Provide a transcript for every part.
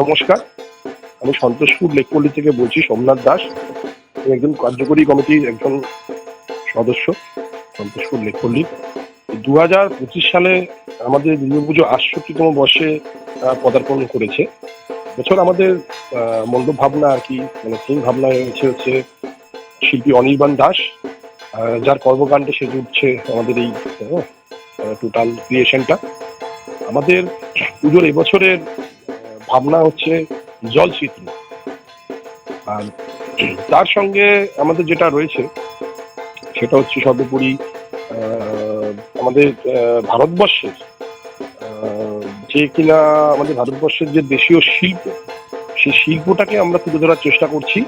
নমস্কার। আমি সন্তোষপুর লেকপল্লী থেকে বলছি সোমনাথ দাস। আমি একজন কার্যকরী কমিটির একজন সদস্য সন্তোষপুর লেকপল্লী দু হাজার পঁচিশ সালে আমাদের দুর্গা দুর্গাপুজো আটষট্টিতম বর্ষে পদার্পণ করেছে। বছর আমাদের মন্দ ভাবনা আর কি মানে থিম ভাবনা হয়েছে হচ্ছে শিল্পী অনির্বাণ দাস। যার কর্মকাণ্ডে সেজে উঠছে আমাদের এই টোটাল ক্রিয়েশনটা আমাদের পুজোর এবছরের ভাবনা হচ্ছে জল চিত্র আর তার সঙ্গে আমাদের যেটা রয়েছে, সেটা হচ্ছে সর্বোপরি আমাদের ভারতবর্ষের যে কিনা আমাদের ভারতবর্ষের যে দেশীয় শিল্প, সেই শিল্পটাকে আমরা তুলে ধরার চেষ্টা করছি।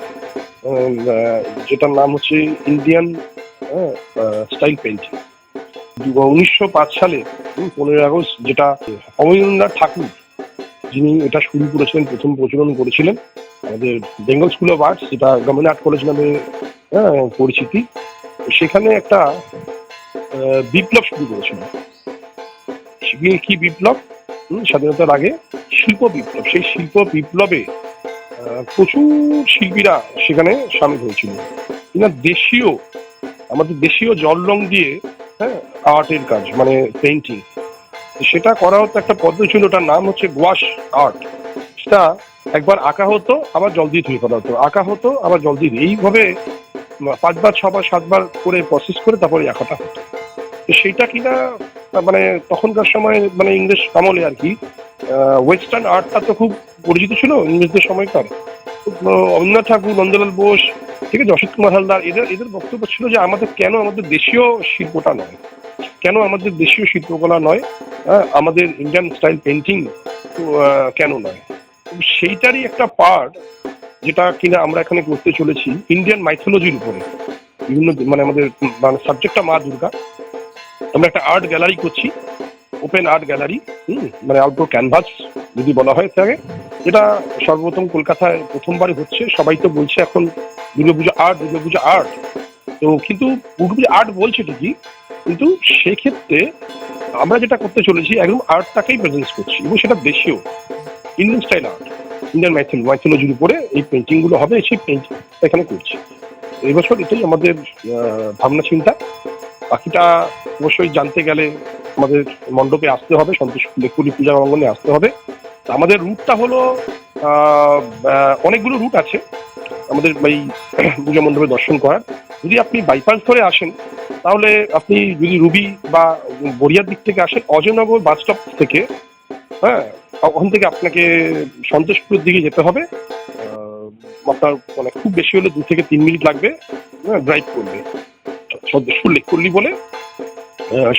যেটার নাম হচ্ছে ইন্ডিয়ান স্টাইল পেন্টিং উনিশশো পাঁচ সালে পনেরোই আগস্ট যেটা অমরেন্দ্রনাথ ঠাকুর যিনি এটা শুরু করেছিলেন প্রথম প্রচলন করেছিলেন আমাদের বেঙ্গল স্কুল অফ আর্টস যেটা গভর্নমেন্ট আর্ট কলেজ নামে হ্যাঁ, পরিচিতি সেখানে একটা বিপ্লব শুরু করেছিল। কি বিপ্লব? স্বাধীনতার আগে শিল্প বিপ্লব। সেই শিল্প বিপ্লবে প্রচুর শিল্পীরা সেখানে সামিল হয়েছিল। দেশীয় আমাদের দেশীয় জল রং দিয়ে হ্যাঁ আর্টের কাজ মানে পেন্টিং সেটা করা হতো একটা পদ্ধতি ছিল ওটার নাম হচ্ছে গোয়াশ আর্ট সেটা একবার আঁকা হতো আবার জল দিয়ে ধুয়ে করা হতো। আঁকা হতো আবার জল দিয়ে এইভাবে পাঁচবার ছবার সাতবার করে প্রসেস করে তারপরে আঁকাটা হতো। তো সেইটা কিনা মানে তখনকার সময় মানে ইংরেজ আমলে আর কি ওয়েস্টার্ন আর্টটা তো খুব পরিচিত ছিল ইংরেজদের সময়কার। আহ, ঠাকুর নন্দলাল বোস ঠিক আছে অসিত কুমার হালদার এদের এদের বক্তব্য ছিল যে আমাদের কেন আমাদের দেশীয় শিল্পটা নয়? কেন আমাদের দেশীয় শিল্পকলা নয়? আমাদের ইন্ডিয়ান স্টাইল পেন্টিং কেন নয়? সেইটারই একটা পার্ট যেটা কিনা আমরা এখানে করতে চলেছি ইন্ডিয়ান মাইথোলজির উপরে। বিভিন্ন মানে আমাদের মানে সাবজেক্টটা মা দুর্গা। আমরা একটা আর্ট গ্যালারি করছি ওপেন আর্ট গ্যালারি হুম মানে আউটডোর ক্যানভাস যদি বলা হয় থাকে যেটা সর্বপ্রথম কলকাতায় প্রথমবারই হচ্ছে। সবাই তো বলছে এখন দুর্গাপুজো আর্ট দুর্গাপুজো আর্ট তো কিন্তু দুর্গাপুজো আর্ট বলছে ঠিকই, কিন্তু সেক্ষেত্রে আমরা যেটা করতে চলেছি, একদম আর্টটাকেই প্রেজেন্স করছি। এবং সেটা দেশীয়। ইন্ডিয়ান স্টাইল আর্ট ইন্ডিয়ান ম্যাথিল মাইথোলজির উপরে এই পেন্টিংগুলো হবে, সেই পেন্টিং এখানে করছি। এই বছর এটাই আমাদের ভাবনা চিন্তা। বাকিটা অবশ্যই জানতে গেলে আমাদের মণ্ডপে আসতে হবে, সন্তোষ লেকুলি পূজা অঙ্গনে আসতে হবে। আমাদের রুটটা হলো অনেকগুলো রুট আছে। আমাদের এই পূজা মণ্ডপে দর্শন করার। যদি আপনি বাইপাস ধরে আসেন তাহলে আপনি যদি রুবি বা বরিয়ার দিক থেকে আসেন, অজয়নগর বাস স্টপ থেকে হ্যাঁ ওখান থেকে আপনাকে সন্তোষপুরের দিকে যেতে হবে। আপনার মানে খুব বেশি হলে দু থেকে তিন মিনিট লাগবে হ্যাঁ ড্রাইভ করলে। সন্তোষপুর লেক করলি বলে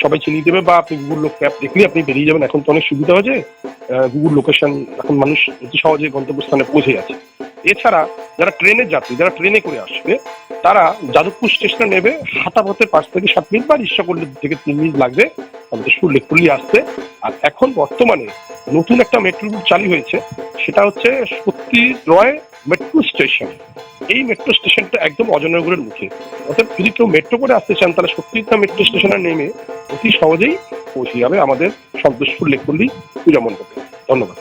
সবাই চিনিয়ে দেবে বা আপনি গুগল লোক ম্যাপ দেখলে আপনি বেরিয়ে যাবেন। এখন তো অনেক সুবিধা হয়েছে গুগল লোকেশন এখন মানুষ অতি সহজে গন্তব্যস্থানে পৌঁছে যাচ্ছে। এছাড়া যারা ট্রেনের যাত্রী, যারা ট্রেনে করে আসবে তারা যাদবপুর স্টেশনে নেবে হাঁটা পাঁচ থেকে সাত মিনিট বা রিক্সা করলে দু থেকে তিন মিনিট লাগবে আমাদের সুর লেকপল্লি আসতে। আর এখন বর্তমানে নতুন একটা মেট্রো রুট চালু হয়েছে, সেটা হচ্ছে সত্যি রয় মেট্রো স্টেশন এই মেট্রো স্টেশনটা একদম অজয়নগরের মুখে। অর্থাৎ যদি কেউ মেট্রো করে আসতে চান, তাহলে সত্যিটা মেট্রো স্টেশনে নেমে অতি সহজেই পৌঁছে যাবে আমাদের সন্তোষপুর লেকপল্লি পূজা মণ্ডপে। ধন্যবাদ।